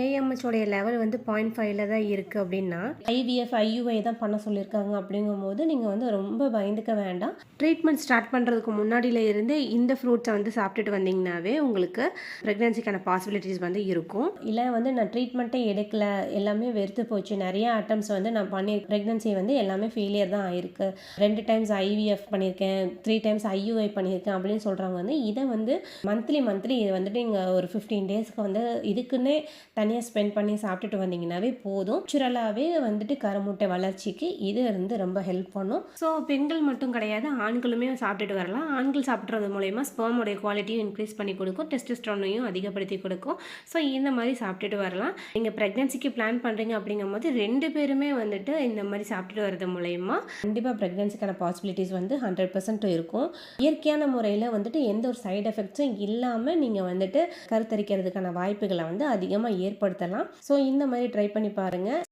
ஏஎம்ஹெச்சோடைய level வந்து point ஃபைவ்ல தான் இருக்குது அப்படின்னா ஐவிஎஃப் ஐயுஐ தான் பண்ண சொல்லியிருக்காங்க அப்படிங்கும்போது நீங்கள் வந்து ரொம்ப பயந்துக்க வேண்டாம். ட்ரீட்மெண்ட் ஸ்டார்ட் பண்ணுறதுக்கு முன்னாடியில இருந்து இந்த ஃப்ரூட்ஸை வந்து சாப்பிட்டுட்டு வந்தீங்கன்னாவே உங்களுக்கு ப்ரெக்னன்சிக்கான பாசிபிலிட்டிஸ் வந்து இருக்கும். இல்லை வந்து நான் ட்ரீட்மெண்ட்டே எடுக்கல எல்லாமே வெறுத்து போச்சு நிறைய அட்டம்ஸ் வந்து நான் பண்ணி ப்ரெக்னன்சி வந்து எல்லாமே ஃபெயிலியர் தான் ஆயிருக்கு. ரெண்டு டைம்ஸ் ஐவிஎஃப் பண்ணியிருக்கேன் த்ரீ டைம்ஸ் ஐயுஐ பண்ணியிருக்கேன் அப்படின்னு சொல்கிறவங்க வந்து இதை வந்து மந்த்லி மந்த்லி இது வந்துட்டு இங்கே ஒரு ஃபிஃப்டீன் டேஸ்க்கு வந்து இதுக்குன்னே தனியாக ஸ்பெண்ட் பண்ணி சாப்பிட்டுட்டு வந்தீங்கன்னாவே போதும். நேச்சுரலாகவே வந்துட்டு கருமுட்டை வளர்ச்சிக்கு இது வந்து ரொம்ப ஹெல்ப் பண்ணும். ஸோ பெண்கள் மட்டும் கிடையாது ஆண்களுமே சாப்பிட்டுட்டு வரலாம். ஆண்கள் சாப்பிட்றது மூலயமா ஸ்பேமுடைய குவாலிட்டியும் இன்க்ரீஸ் பண்ணி கொடுக்கும். டெஸ்டஸ்ட்ரானையும் அதிகப்படுத்தி கொடுக்கும். ஸோ இந்த மாதிரி சாப்பிட்டுட்டு வரலாம். நீங்கள் ப்ரெக்னன்சிக்கு பிளான் பண்ணுறீங்க அப்படிங்கும்போது ரெண்டு பேருமே வந்துட்டு இந்த மாதிரி சாப்பிட்டுட்டு வரது மூலயமா கண்டிப்பாக ப்ரெக்னன்சிக்கான பாசிபிலிட்டிஸ் வந்து ஹண்ட்ரட் பர்சன்ட் இருக்கும். இயற்கையான முறையில் வந்துட்டு எந்த ஒரு சைடு எஃபெக்ட்ஸும் இல்லாமல் நீங்கள் வந்துட்டு கருத்தரிக்கிறதுக்கான வாய்ப்புகளை வந்து அதிகமாக ஏற்படுத்தலாம். ஸோ இந்த மாதிரி ட்ரை பண்ணி பாருங்கள்